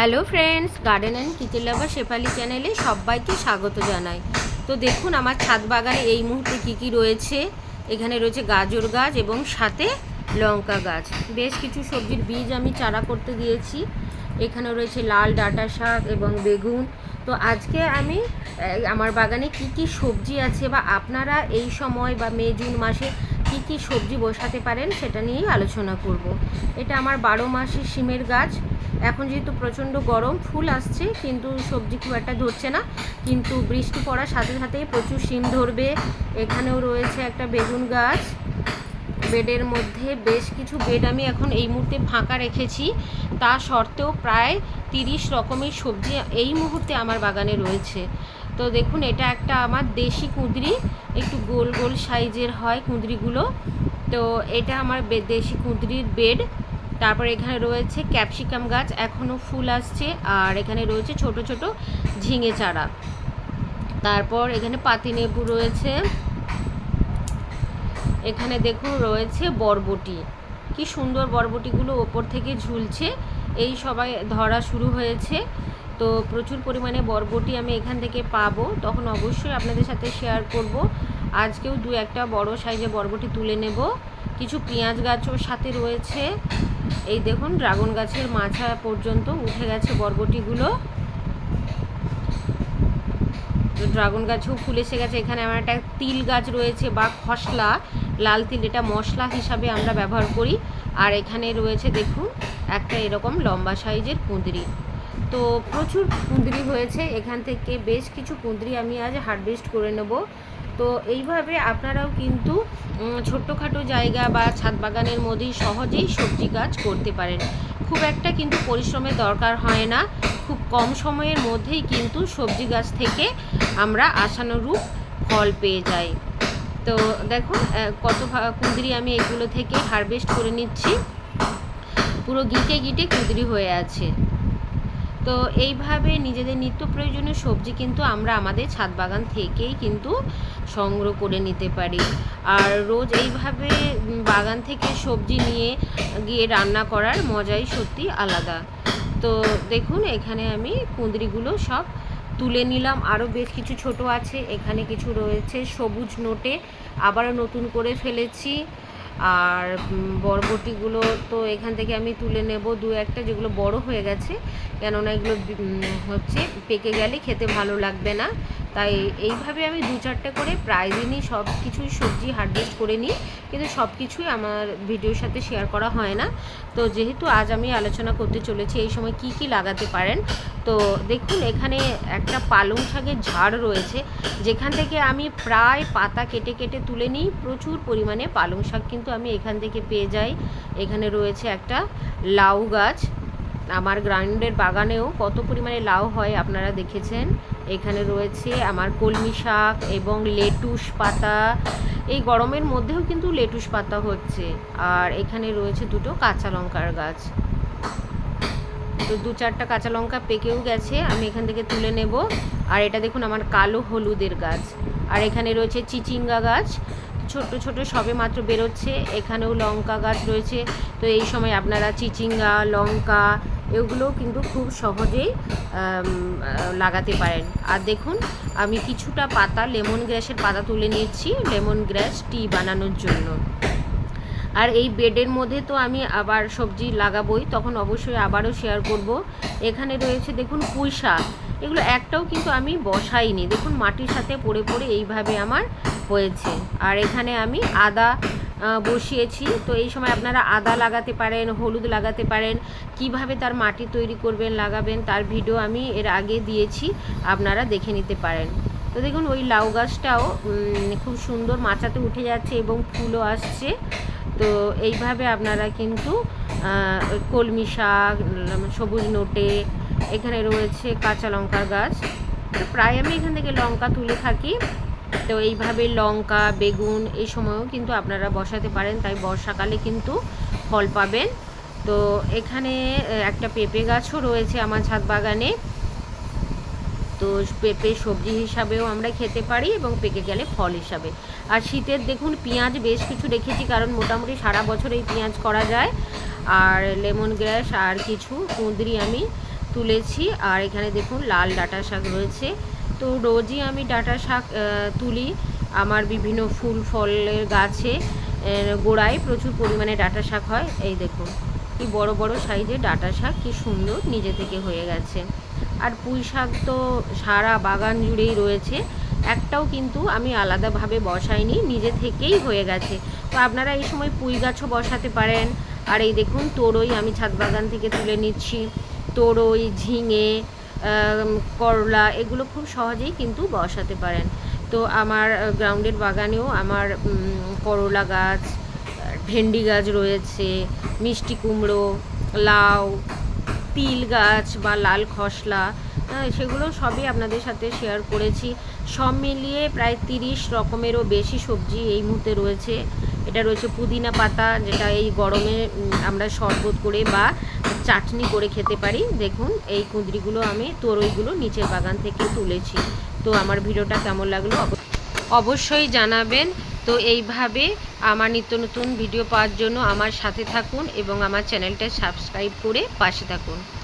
Hello friends garden and kitchen lover Shefali চ্যানেলে সবাইকে স্বাগত জানাই। তো দেখুন আমার ছাদ বাগানে এই মুহূর্তে কি কি রয়েছে? এখানে রয়েছে গাজর গাছ এবং সাথে লঙ্কা গাছ। বেশ কিছু সবজির বীজ আমি চারা করতে দিয়েছি এখানে রয়েছে লাল ডাঁটা শাক এবং বেগুন। তো আজকে আমি আমার বাগানে কি কি সবজি আছে বা আপনারা এই সময় বা মে, জুন মাসে কি কি সবজি বসাতে পারেন সেটা নিয়েই আলোচনা করব। এটা আমার বারো মাসের সিমের গাছ। এখন যেহেতু প্রচণ্ড গরম, ফুল আসছে, কিন্তু সবজি খুব একটা ধরছে না। কিন্তু বৃষ্টি পড়ার সাথে সাথেই প্রচুর শিম ধরবে। এখানেও রয়েছে একটা বেগুন গাছ। বেডের মধ্যে বেশ কিছু বেড আমি এখন এই মুহূর্তে ফাঁকা রেখেছি। তা সত্ত্বেও প্রায় তিরিশ রকমের সবজি এই মুহূর্তে আমার বাগানে রয়েছে। তো দেখুন, এটা একটা আমার দেশি কুঁদরি, একটু গোল গোল সাইজের হয় কুঁদরিগুলো। তো এটা আমার দেশি কুঁদরির বেড। তারপর এখানে রয়েছে ক্যাপসিকাম গাছ এখনও ফুল আসছে। আর এখানে রয়েছে ছোট ছোট ঝিঙে চারা। তারপর এখানে পাতিলেবু রয়েছে। এখানে দেখুন, রয়েছে বরবটি। কি সুন্দর বরবটিগুলো ওপর থেকে ঝুলছে। এই সবাই ধরা শুরু হয়েছে। তো প্রচুর পরিমাণে বরবটি আমি এখান থেকে পাবো। তখন অবশ্যই আপনাদের সাথে শেয়ার করব। আজকেও দু একটা বড় সাইজে বরবটি তুলে নেব। কিছু পেঁয়াজ গাছও সাথে রয়েছে। এই দেখুন, ড্রাগন গাছের মাথা পর্যন্ত উঠে গেছে বরবটিগুলো। তো ড্রাগন গাছেও ফুল এসে গেছে। এখানে আমার একটা তিল গাছ রয়েছে বা খসলা। লাল তিল, এটা মশলা হিসাবে আমরা ব্যবহার করি। আর এখানে রয়েছে, দেখুন, একটা এরকম লম্বা সাইজের কুঁদরি। তো প্রচুর কুঁদরি হয়েছে, এখান থেকে বেশ কিছু কুঁদরি আমি আজ হারভেস্ট করে নেব। তো এইভাবে আপনারাও কিন্তু ছোট্টখাটো জায়গা বা ছাদ বাগানের মধ্যেই সহজেই সবজি গাছ করতে পারেন। খুব একটা কিন্তু পরিশ্রমের দরকার হয় না, খুব কম সময়ের মধ্যেই কিন্তু সবজি গাছ থেকে আমরা আশানুরূপ ফল পেয়ে যাই। তো দেখুন কত কুঁদরি আমি এগুলো থেকে হারভেস্ট করে নিচ্ছি। পুরো গিটে গিটে কুঁদরি হয়ে আছে। তো এইভাবে নিজেদের নিত্য প্রয়োজনীয় সবজি কিন্তু আমরা আমাদের ছাদ বাগান থেকেই কিন্তু সংগ্রহ করে নিতে পারি। আর রোজ এইভাবে বাগান থেকে সবজি নিয়ে গিয়ে রান্না করার মজাই সত্যি আলাদা। তো দেখুন, এখানে আমি কুঁদরিগুলো সব তুলে নিলাম। আরও বেশ কিছু ছোট আছে, এখানে কিছু রয়েছে সবুজ নোটে। আবারও নতুন করে ফেলেছি। আর বরবটিগুলো তো এখান থেকে আমি তুলে নেব দু একটা যেগুলো বড় হয়ে গেছে। কেননা এগুলো হচ্ছে পেকে গেলে খেতে ভালো লাগবে না। তাই এইভাবে আমি দু চারটে করে প্রায় দিনই সব কিছুই সবজি হারভেস্ট করে নিই। কিন্তু সব কিছুই আমার ভিডিওর সাথে শেয়ার করা হয় না। তো যেহেতু আজ আমি আলোচনা করতে চলেছি, এই সময় কি কি লাগাতে পারেন? তো দেখুন, এখানে একটা পালং শাকের ঝাড় রয়েছে। যেখান থেকে আমি প্রায় পাতা কেটে কেটে তুলে নিই। প্রচুর পরিমাণে পালং শাক কিন্তু আমি এখান থেকে পেয়ে যাই। এখানে রয়েছে একটা লাউ গাছ। আমার গ্রাউন্ডের বাগানেও কত পরিমাণে লাউ হয় আপনারা দেখেছেন। এখানে রয়েছে আমার কলমি শাক এবং লেটুস পাতা। এই গরমের মধ্যেও কিন্তু লেটুস পাতা হচ্ছে। আর এখানে রয়েছে দুটো কাঁচা লঙ্কার গাছ। তো দু চারটা কাঁচা লঙ্কা পেকেও গেছে, আমি এখান থেকে তুলে নেব। আর এটা দেখুন আমার কালো হলুদের গাছ। আর এখানে রয়েছে চিচিঙ্গা গাছ। ছোট ছোট সবে মাত্র বেরোচ্ছে। এখানেও লঙ্কা গাছ রয়েছে। তো এই সময় আপনারা চিচিঙ্গা, লঙ্কা এগুলোও কিন্তু খুব সহজেই লাগাতে পারেন। আর দেখুন, আমি কিছুটা পাতা, লেমন গ্রাসের পাতা তুলে নিয়েছি, লেমন গ্রাস টি বানানোর জন্য। আর এই বেডের মধ্যে তো আমি আবার সবজি লাগাবোই, তখন অবশ্যই আবারও শেয়ার করব। এখানে রয়েছে, দেখুন, পুঁই শাক। এগুলো একটাও কিন্তু আমি বসাইনি। দেখুন, মাটির সাথে পড়ে পড়ে এইভাবে আমার হয়েছে। আর এখানে আমি আদা বসিয়েছি। তো এই সময় আপনারা আদা লাগাতে পারেন, হলুদ লাগাতে পারেন, কীভাবে তার মাটি তৈরি করবেন, লাগাবেন, তার ভিডিও আমি এর আগে দিয়েছি, আপনারা দেখে নিতে পারেন। তো দেখুন, ওই লাউ গাছটাও খুব সুন্দর মাচাতে উঠে যাচ্ছে এবং ফুলও আসছে। তো এইভাবে আপনারা কিন্তু কলমি শাক সবুজ নোটে, এখানে রয়েছে কাঁচা লঙ্কার গাছ। প্রায় আমি এখান থেকে লঙ্কা তুলে থাকি। তো এইভাবে লঙ্কা, বেগুন এই সময়ও কিন্তু আপনারা বসাতে পারেন। তাই বর্ষাকালে কিন্তু ফল পাবেন। তো এখানে একটা পেঁপে গাছও রয়েছে আমার ছাদ বাগানে। তো পেঁপে সবজি হিসাবেও আমরা খেতে পারি এবং পেকে গেলে ফল হিসাবে। আর শীতের দেখুন, পেঁয়াজ বেশ কিছু রেখেছি কারণ মোটামুটি সারা বছর এই পেঁয়াজ করা যায়। আর লেমন গ্রাস আর কিছু কুঁদরি আমি তুলেছি। আর এখানে দেখুন, লাল ডাঁটা শাক রয়েছে। তো রোজই আমি ডাঁটা শাক তুলি আমার বিভিন্ন ফুল, ফলের গাছে গোড়ায় প্রচুর পরিমাণে ডাঁটা শাক হয়। এই দেখুন, কি বড় বড় সাইজের ডাটা শাক, কি সুন্দর নিজে থেকে হয়ে গেছে। আর পুঁই শাক তো সারা বাগান জুড়েই রয়েছে, একটাও কিন্তু আমি আলাদাভাবে বসাইনি, নিজে থেকেই হয়ে গেছে। তো আপনারা এই সময় পুঁই গাছও বসাতে পারেন। আর এই দেখুন, তোরই আমি ছাদ বাগান থেকে তুলে নিচ্ছি। তোরই, ঝিঙে করলা, এগুলো খুব সহজেই কিন্তু বসাতে পারেন। তো আমার গ্রাউন্ডের বাগানেও আমার করলা গাছ, ভেন্ডি গাছ রয়েছে, মিষ্টি কুমড়ো, লাউ, তিল গাছ বা লাল খসলা সেগুলো সবই আপনাদের সাথে শেয়ার করেছি। সব মিলিয়ে প্রায় তিরিশ রকমেরও বেশি সবজি এই মুহূর্তে রয়েছে। এটা রয়েছে পুদিনা পাতা, যেটা এই গরমে আমরা শরবত করে বা চাটনি করে খেতে পারি। দেখুন, এই কুঁদরিগুলো আমি তরইগুলো নিচের বাগান থেকে তুলেছি। তো আমার ভিডিওটা কেমন লাগল অব- অবশ্যই জানাবেন। তো এইভাবে আমার নিত্য নতুন ভিডিও পাওয়ার জন্য আমার সাথে থাকুন এবং আমার চ্যানেলটা সাবস্ক্রাইব করে পাশে থাকুন।